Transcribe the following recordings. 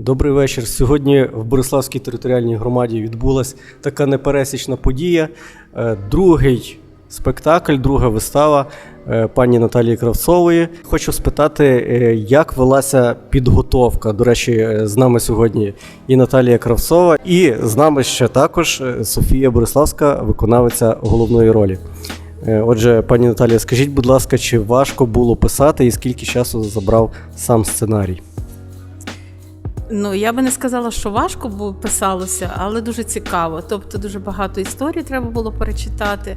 Добрий вечір. Сьогодні в Бориславській територіальній громаді відбулася така непересічна подія. Е, Другий спектакль, друга вистава е, пані Наталії Кравцової. Хочу спитати, е, як велася підготовка. До речі, з нами сьогодні і Наталія Кравцова, і з нами ще також Софія Бориславська, виконавиця головної ролі. Отже, пані Наталія, скажіть, будь ласка, чи важко було писати і скільки часу забрав сам сценарій? Ну, я би не сказала, що важко було писалося, але дуже цікаво. Тобто дуже багато історій треба було перечитати,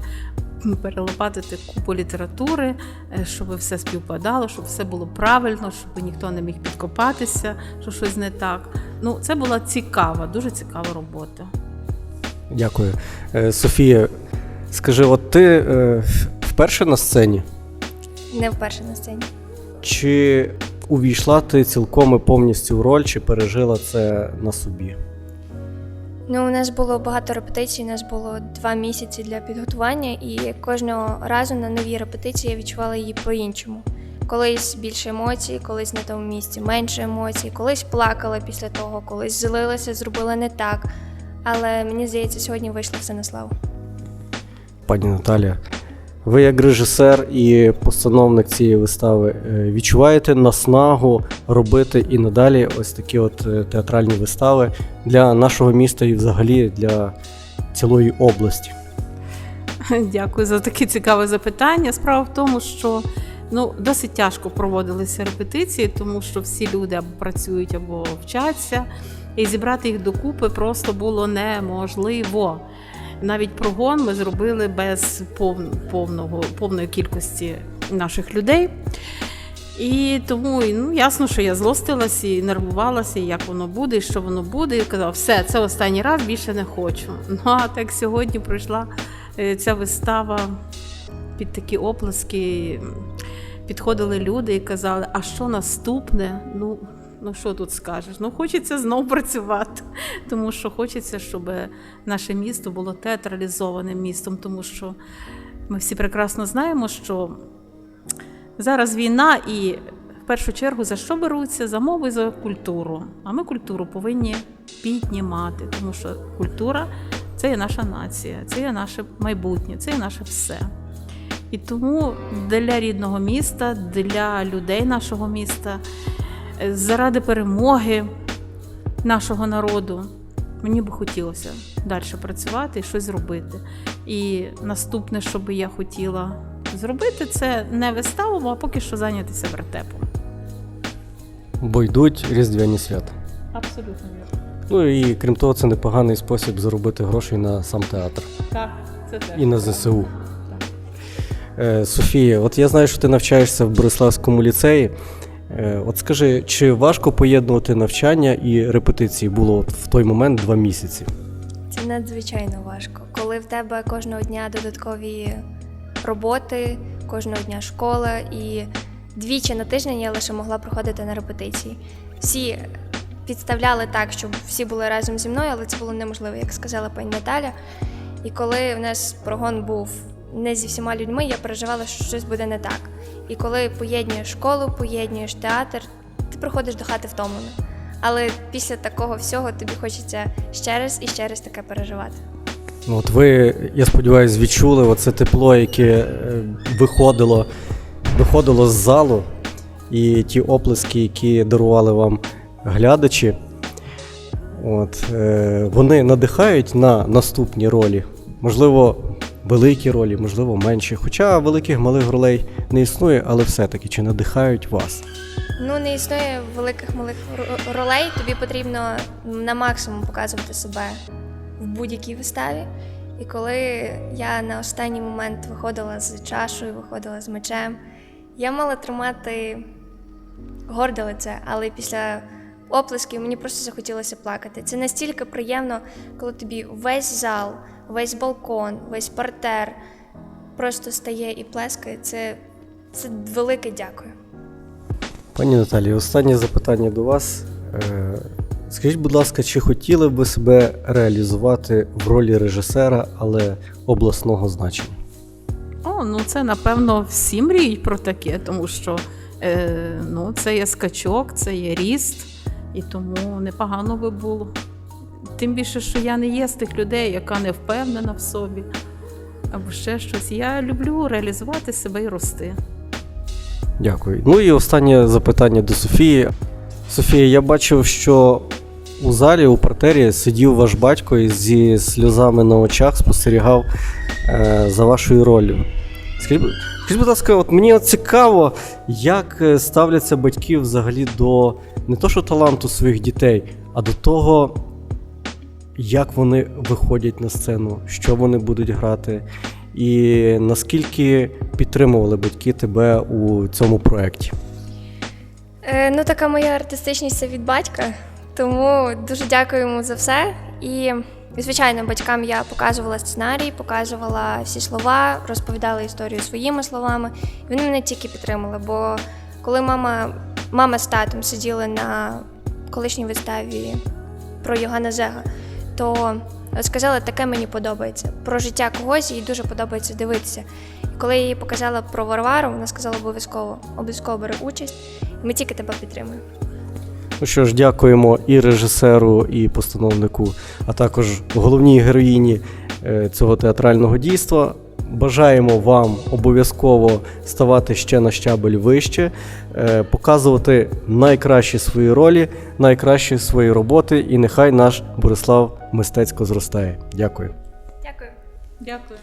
перелопатити купу літератури, е, щоб все співпадало, щоб все було правильно, щоб ніхто не міг підкопатися, що щось не так. Ну, це була цікава, дуже цікава робота. Дякую. Е, Софія, скажи, от ти е, вперше на сцені? Не вперше на сцені. Чи увійшла ти цілком і повністю в роль, чи пережила це на собі? Ну, у нас було багато репетицій, у нас було два місяці для підготування, і кожного разу на новій репетиції я відчувала її по-іншому. Колись більше емоцій, колись на тому місці менше емоцій, колись плакала після того, колись злилася, зробила не так. Але мені здається, сьогодні вийшло все на славу. Пані Наталія, ви як режисер і постановник цієї вистави е, відчуваєте наснагу робити і надалі ось такі от е, театральні вистави для нашого міста і взагалі для цілої області? Дякую за таке цікаве запитання. Справа в тому, що ну, досить тяжко проводилися репетиції, тому що всі люди або працюють, або вчаться, і зібрати їх докупи просто було неможливо. Навіть прогон ми зробили без пов- повного, повної кількості наших людей. І тому ну, ясно, що я злостилася і нервувалася, як воно буде, і що воно буде. І казала, все, це останній раз більше не хочу. Ну а так сьогодні пройшла е, ця вистава під такі оплески. Підходили люди і казали, а що наступне? Ну, ну що тут скажеш? Ну, хочеться знов працювати, тому що хочеться, щоб наше місто було театралізованим містом, тому що ми всі прекрасно знаємо, що зараз війна і в першу чергу за що беруться? За мову і за культуру. А ми культуру повинні піднімати, тому що культура це є наша нація, це є наше майбутнє, це є наше все. І тому для рідного міста, для людей нашого міста, заради перемоги нашого народу, мені би хотілося далі працювати і щось зробити. І наступне, що би я хотіла зробити, це не виставу, а поки що зайнятися вертепом. Бо йдуть різдвяні свята. Абсолютно вірно. Ну і крім того, це непоганий спосіб заробити грошей на сам театр Так, це теж. і на ЗСУ. Е, Софія, от я знаю, що ти навчаєшся в Бориславському ліцеї. Е, От скажи, чи важко поєднувати навчання і репетиції було в той момент два місяці? Це надзвичайно важко, коли в тебе кожного дня додаткові роботи, кожного дня школа, і двічі на тиждень я лише могла проходити на репетиції. Всі підставляли так, щоб всі були разом зі мною, але це було неможливо, як сказала пані Наталя. І коли в нас прогон був не зі всіма людьми, я переживала, що щось буде не так. І коли поєднуєш школу, поєднуєш театр, ти приходиш до хати втомлено. Але після такого всього тобі хочеться ще раз і ще раз таке переживати. Ну, от ви, я сподіваюся, відчули оце тепло, яке е, виходило, виходило з залу, і ті оплески, які дарували вам глядачі. От, е, вони надихають на наступні ролі. Можливо, великі ролі, можливо, менші. Хоча великих малих ролей не існує, але все-таки чи надихають вас? Ну, не існує великих малих ролей. Тобі потрібно на максимум показувати себе в будь-якій виставі. І коли я на останній момент виходила з чашою, виходила з мечем, я мала тримати горде лице, але після оплесків мені просто захотілося плакати. Це настільки приємно, коли тобі весь зал, весь балкон, весь партер просто стає і плескає. Це, це велике дякую. Пані Наталі, останнє запитання до вас. Е, Скажіть, будь ласка, чи хотіли б ви себе реалізувати в ролі режисера, але обласного значення? О, ну це напевно всі мріють про таке, тому що е, ну, це є скачок, це є ріст, І тому непогано би було. Тим більше, що я не є з тих людей, яка не впевнена в собі або ще щось. Я люблю реалізувати себе і рости. Дякую. Ну і останнє запитання до Софії. Софія, я бачив, що у залі, у партері сидів ваш батько і зі сльозами на очах спостерігав е, за вашою роллю. Скажіть, будь- скажіть, будь ласка, от мені от цікаво, як е, ставляться батьки взагалі до не то, що таланту своїх дітей, а до того, як вони виходять на сцену, що вони будуть грати, і наскільки підтримували батьки тебе у цьому проєкті. Е, ну, така моя артистичність це від батька, тому дуже дякую йому за все. І, звичайно, батькам я показувала сценарій, показувала всі слова, розповідала історію своїми словами. Вони мене тільки підтримали. Бо коли мама, мама з татом сиділи на колишній виставі про Йоганна Зега, то сказала, таке мені подобається. Про життя когось їй дуже подобається дивитися. І коли я їй показала про Варвару, вона сказала обов'язково, обов'язково бери участь. і Ми тільки тебе підтримуємо. Ну що ж, дякуємо і режисеру, і постановнику, а також головній героїні е, цього театрального дійства. Бажаємо вам обов'язково ставати ще на щабель вище, е, показувати найкращі свої ролі, найкращі свої роботи, і нехай наш Борислав мистецько зростає. Дякую. Дякую. Дякую.